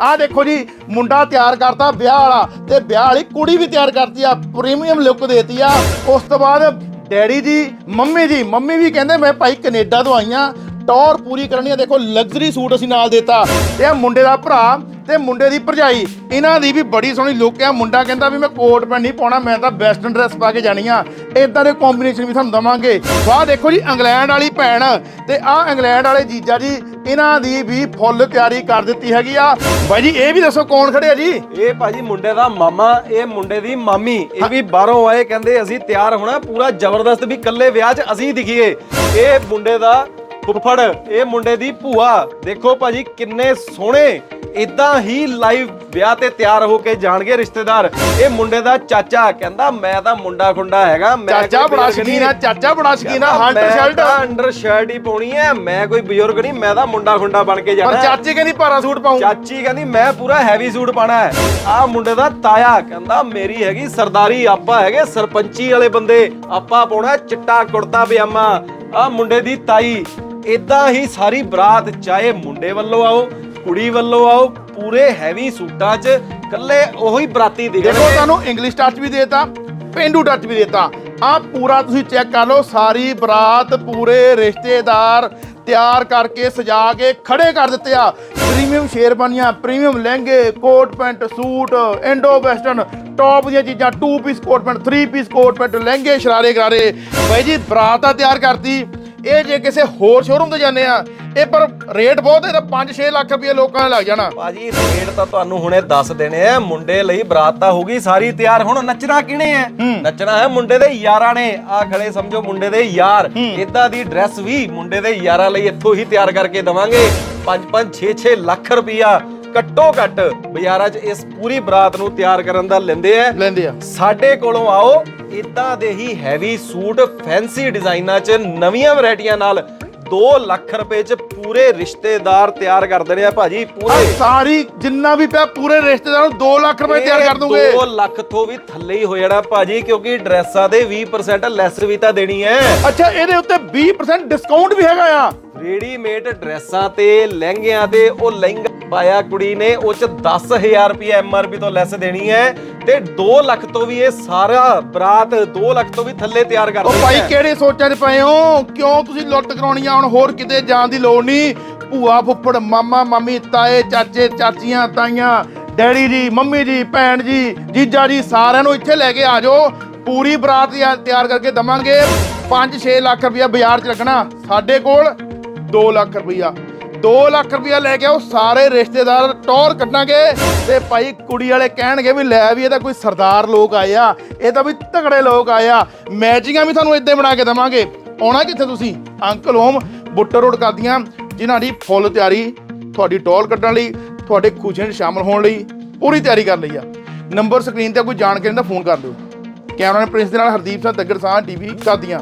ਆਹ ਦੇਖੋ ਜੀ, ਮੁੰਡਾ ਤਿਆਰ ਕਰਤਾ ਵਿਆਹ ਵਾਲਾ ਤੇ ਵਿਆਹ ਵਾਲੀ ਕੁੜੀ ਵੀ ਤਿਆਰ ਕਰਤੀ ਆ ਪ੍ਰੀਮੀਅਮ ਲੁੱਕ ਦੇਤੀ ਆ। ਉਸ ਤੋਂ ਬਾਅਦ ਡੈਡੀ ਜੀ, ਮੰਮੀ ਜੀ, ਮੰਮੀ ਵੀ ਕਹਿੰਦੇ, ਮੈਂ ਭਾਈ ਕੈਨੇਡਾ ਤੋਂ ਆਈਆਂ ਟੌਰ ਪੂਰੀ ਕਰਨੀ ਆ। ਦੇਖੋ ਲਗਜ਼ਰੀ ਸੂਟ ਅਸੀਂ ਨਾਲ ਦਿੱਤਾ। ਤੇ ਆ ਮੁੰਡੇ ਦਾ ਭਰਾ ਤੇ ਮੁੰਡੇ ਦੀ ਭਰਜਾਈ। ਇਹਨਾਂ ਦੀ ਵੀ ਬੜੀ ਸੋਹਣੀ ਲੁੱਕ ਆ। ਮੁੰਡਾ ਕਹਿੰਦਾ ਵੀ ਮੈਂ ਕੋਟ ਪੈਂਟ ਨਹੀਂ ਪਾਉਣਾ, ਮੈਂ ਤਾਂ ਵੈਸਟਰਨ ਡਰੈਸ ਪਾ ਕੇ ਜਾਣੀ ਆ। ਇਦਾਂ ਦੇ ਕੰਬੀਨੇਸ਼ਨ ਵੀ ਤੁਹਾਨੂੰ ਦਵਾਂਗੇ। ਵਾਹ, ਦੇਖੋ ਜੀ, ਇੰਗਲੈਂਡ ਵਾਲੀ ਭੈਣ। ਤੇ ਆਹ ਇੰਗਲੈਂਡ ਵਾਲੇ ਜੀਜਾ ਜੀ, ਇਹਨਾਂ ਦੀ ਵੀ ਫੁੱਲ ਤਿਆਰੀ ਕਰ ਦਿੱਤੀ ਹੈਗੀ ਆ। ਬਾਈ ਜੀ, ਇਹ ਵੀ ਦੱਸੋ ਕੌਣ ਖੜੇ ਆ ਜੀ? ਇਹ ਭਾਜੀ ਮੁੰਡੇ ਦਾ ਮਾਮਾ, ਇਹ ਮੁੰਡੇ ਦੀ ਮਾਮੀ। ਇਹ ਵੀ ਬਾਹਰੋਂ ਆਏ, ਕਹਿੰਦੇ ਅਸੀਂ ਤਿਆਰ ਹੋਣਾ, ਪੂਰਾ ਜ਼ਬਰਦਸਤ ਵੀ ਇਕੱਲੇ ਵਿਆਹ 'ਚ ਅਸੀਂ ਦਿਖੀਏ। ਇਹ ਮੁੰਡੇ ਦਾ ਫੁੱਫੜ ਇਹ ਮੁੰਡੇ ਦੀ ਭੂਆ। ਦੇਖੋ ਭਾਜੀ ਕਿੰਨੇ ਸੋਹਣੇ। ਇਦਾਂ ਹੀ ਲਾਈਵ ਵਿਆਹ ਤੇ ਤਿਆਰ ਹੋ ਕੇ ਜਾਣਗੇ ਰਿਸ਼ਤੇਦਾਰ। ਇਹ ਮੁੰਡੇ ਦਾ ਚਾਚਾ ਕਹਿੰਦਾ ਮੈਂ ਤਾਂ ਮੁੰਡਾ ਖੁੰਡਾ ਹੈਗਾ ਮੈਂ ਚਾਚਾ ਬੜਾ ਸ਼ਕੀਨ ਆ ਚਾਚਾ ਬੜਾ ਸ਼ਕੀਨ ਆ ਮੈਂ ਸ਼ਰਟ ਅੰਡਰ ਸ਼ਰਟ ਹੀ ਪਾਉਣੀ ਹੈ ਮੈਂ ਕੋਈ ਬਜ਼ੁਰਗ ਨਹੀਂ ਮੈਂ ਤਾਂ ਮੁੰਡਾ ਖੁੰਡਾ ਬਣ ਕੇ ਜਾਣਾ। ਪਰ। ਚਾਚੀ ਕਹਿੰਦੀ ਭਾਰਾ ਸੂਟ ਪਾਉਂ। ਚਾਚੀ ਕਹਿੰਦੀ ਮੈਂ ਪੂਰਾ ਹੈਵੀ ਸੂਟ ਪਾਣਾ ਹੈ। ਆ ਮੁੰਡੇ ਦਾ ਤਾਇਆ ਕਹਿੰਦਾ ਮੇਰੀ ਹੈਗੀ ਸਰਦਾਰੀ ਆਪਾਂ ਹੈਗੇ ਸਰਪੰਚੀ ਵਾਲੇ ਬੰਦੇ ਆਪਾਂ ਪਾਉਣਾ ਚਿੱਟਾ ਕੁੜਤਾ ਪਜਾਮਾ। ਆ ਮੁੰਡੇ ਦੀ ਤਾਈ ਇਦਾਂ ਹੀ ਸਾਰੀ ਬਰਾਤ ਚਾਹੇ ਮੁੰਡੇ ਵੱਲੋਂ ਆਓ, ਕੁੜੀ ਵੱਲੋਂ ਆਓ, ਪੂਰੇ ਹੈਵੀ ਸੂਟਾਂ 'ਚ ਕੱਲੇ ਉਹੀ ਬਰਾਤੀ ਦੇਖੋ ਦਿਖਣਗੇ ਤੁਹਾਨੂੰ ਇੰਗਲਿਸ਼ ਟੱਚ ਵੀ ਦੇਤਾ ਪਿੰਡੂ ਟੱਚ ਵੀ ਦੇਤਾ। ਆ ਪੂਰਾ ਤੁਸੀਂ ਚੈੱਕ ਕਰ ਲਓ, ਸਾਰੀ ਬਰਾਤ ਪੂਰੇ ਰਿਸ਼ਤੇਦਾਰ ਤਿਆਰ ਕਰਕੇ ਸਜਾ ਕੇ ਖੜੇ ਕਰ ਦਿੱਤੇ ਆ। ਪ੍ਰੀਮੀਅਮ ਸ਼ੇਰਵਾਨੀਆਂ ਪ੍ਰੀਮੀਅਮ ਲਹਿੰਗੇ coat pant suit Indo western top ਦੀਆਂ ਚੀਜ਼ਾਂ 2 piece coat pant 3 piece coat pant ਲਹਿੰਗੇ ਸ਼ਰਾਰੇ ਗਰਾਰੇ। ਬਾਈ ਜੀ, ਬਰਾਤ ਤਾਂ ਤਿਆਰ ਕਰਤੀ। ਇਹ ਜੇ ਕਿਸੇ ਹੋਰ ਸ਼ੋਰੂਮ ਤੇ ਜਾਂਦੇ ਆ ਇਹ ਪਰ ਰੇਟ ਬਹੁਤ ਹੈ ਤਾਂ 5-6 ਲੱਖ ਰੁਪਏ ਲੋਕਾਂ ਨੇ ਲੱਗ ਜਾਣਾ। ਬਾਜੀ ਰੇਟ ਤਾਂ ਤੁਹਾਨੂੰ ਹੁਣੇ ਦੱਸ ਦੇਣੇ ਆ ਮੁੰਡੇ ਲਈ ਬਰਾਤ ਤਾਂ ਹੋਗੀ ਸਾਰੀ ਤਿਆਰ। ਹੁਣ ਨੱਚਣਾ ਕਿਹਨੇ ਹੈ। ਨੱਚਣਾ ਹੈ ਮੁੰਡੇ ਦੇ ਯਾਰਾਂ ਨੇ। ਆ ਖੜੇ ਸਮਝੋ ਮੁੰਡੇ ਦੇ ਯਾਰ। ਇਦਾਂ ਦੀ ਡਰੈਸ ਵੀ ਮੁੰਡੇ ਦੇ ਯਾਰਾਂ ਲਈ ਇੱਥੋਂ ਹੀ ਤਿਆਰ ਕਰਕੇ ਦਵਾਂਗੇ। 5-5 6-6 ਲੱਖ ਰੁਪਈਆ ਘੱਟੋ ਘੱਟ ਬਾਜ਼ਾਰਾਂ 'ਚ ਇਸ ਪੂਰੀ ਬਰਾਤ ਨੂੰ ਤਿਆਰ ਕਰਨ ਦਾ ਲੈਂਦੇ ਆ। ਲੈਂਦੇ ਆ। ਸਾਡੇ ਕੋਲੋਂ ਆਓ ਇਦਾਂ ਦੇ ਹੀ ਹੈਵੀ ਸੂਟ ਫੈਂਸੀ ਡਿਜ਼ਾਈਨਾਂ 'ਚ ਨਵੀਆਂ ਵੈਰਾਈਟੀਆਂ ਨਾਲ 2 ਲੱਖ ਰੁਪਏ 'ਚ ਪੂਰੇ ਰਿਸ਼ਤੇਦਾਰ ਤਿਆਰ ਕਰ ਦੇਣੇ ਆ ਭਾਜੀ ਆਹ ਪੂਰੇ ਸਾਰੀ ਜਿੰਨਾ ਵੀ ਪਿਆ ਪੂਰੇ ਰਿਸ਼ਤੇਦਾਰਾਂ ਨੂੰ 2 ਲੱਖ ਰੁਪਏ ਤਿਆਰ ਕਰ ਦੂੰਗੇ। 2 ਲੱਖ ਤੋਂ ਵੀ ਥੱਲੇ ਹੀ ਹੋ ਜਾਣਾ ਭਾਜੀ ਕਿਉਂਕਿ ਡਰੈਸਾਂ ਦੇ 20% ਲੈਸ ਵੀ ਤਾਂ ਦੇਣੀ ਹੈ ਅੱਛਾ ਇਹਦੇ ਉੱਤੇ 20% ਡਿਸਕਾਊਂਟ ਵੀ ਹੈਗਾ ਆ। ਰੈਡੀਮੇਡ ਡਰੈਸਾਂ ਤੇ ਲਹਿੰਗਿਆਂ ਤੇ ਉਹ ਲਹਿੰਗਾ ਪਾਇਆ ਕੁੜੀ ਨੇ ਉਹ ਚ 10000 ਰੁਪਏ ਐਮਆਰਪੀ ਤੋਂ ਲੈਸ ਦੇਣੀ ਹੈ ਤੇ 2 ਲੱਖ ਤੋਂ ਵੀ ਇਹ ਸਾਰਾ ਬਰਾਤ 2 ਲੱਖ ਤੋਂ ਵੀ ਥੱਲੇ ਤਿਆਰ ਕਰ ਉਹ ਭਾਈ ਕਿਹੜੇ ਸੋਚਾਂ 'ਚ ਪਏ ਹੋ? ਕਿਉਂ ਤੁਸੀਂ ਲੁੱਟ ਕਰਾਉਣੀ ਆ? ਹੁਣ ਹੋਰ ਕਿਤੇ ਜਾਣ ਦੀ ਲੋੜ ਨਹੀਂ। ਭੂਆ ਫੁੱਫੜ ਮਾਮਾ ਮਾਮੀ ਤਾਏ ਚਾਚੇ ਚਾਚੀਆਂ ਤਾਈਆਂ ਡੈਡੀ ਜੀ ਮੰਮੀ ਜੀ ਭੈਣ ਜੀ ਜੀਜਾ ਜੀ ਸਾਰਿਆਂ ਨੂੰ ਇੱਥੇ ਲੈ ਕੇ ਆ ਜਾਓ। ਪੂਰੀ ਬਰਾਤ ਤਿਆ- ਤਿਆਰ ਕਰਕੇ ਦਵਾਂਗੇ। 5-6 ਲੱਖ ਰੁਪਇਆ ਬਾਜ਼ਾਰ 'ਚ ਲੱਗਣਾ ਸਾਡੇ ਕੋਲ। 2 ਲੱਖ ਰੁਪਇਆ 2 ਲੱਖ ਰੁਪਇਆ ਲੈ ਕੇ ਆਓ, ਸਾਰੇ ਰਿਸ਼ਤੇਦਾਰ ਟੌਰ ਕੱਢਾਂਗੇ ਤੇ ਭਾਈ ਕੁੜੀ ਵਾਲੇ ਕਹਿਣਗੇ ਵੀ ਲੈ ਵੀ ਇਹ ਤਾਂ ਕੋਈ ਸਰਦਾਰ ਲੋਕ ਆਏ ਆ, ਇਹ ਤਾਂ ਵੀ ਤਗੜੇ ਲੋਕ ਆਏ ਆ। ਮੈਚਿੰਗਾਂ ਵੀ ਤੁਹਾਨੂੰ ਇੱਦਾਂ ਬਣਾ ਕੇ ਦਵਾਂਗੇ। ਆਉਣਾ ਕਿੱਥੇ ਤੁਸੀਂ? ਅੰਕਲ ਹੋਮ ਬੁੱਟਰ ਰੋਡ ਕਰਦੀਆਂ, ਜਿਨ੍ਹਾਂ ਦੀ ਫੁੱਲ ਤਿਆਰੀ ਤੁਹਾਡੀ ਟੌਰ ਕੱਢਣ ਲਈ, ਤੁਹਾਡੇ ਖੁਸ਼ੀਆਂ 'ਚ ਸ਼ਾਮਲ ਹੋਣ ਲਈ ਪੂਰੀ ਤਿਆਰੀ ਕਰ ਲਈ ਆ। ਨੰਬਰ ਸਕਰੀਨ ਤੇ ਕੋਈ ਜਾਣਕਾਰੀ ਦਾ ਫੋਨ ਕਰ ਦਿਓ। ਕੈਮਰਾਮੈਨ ਪ੍ਰਿੰਸ ਦੇ ਨਾਲ ਹਰਦੀਪ ਸਿੰਘ ਦੱਗੜ ਸਾਹ ਟੀਵੀ ਕਰਦੀਆਂ।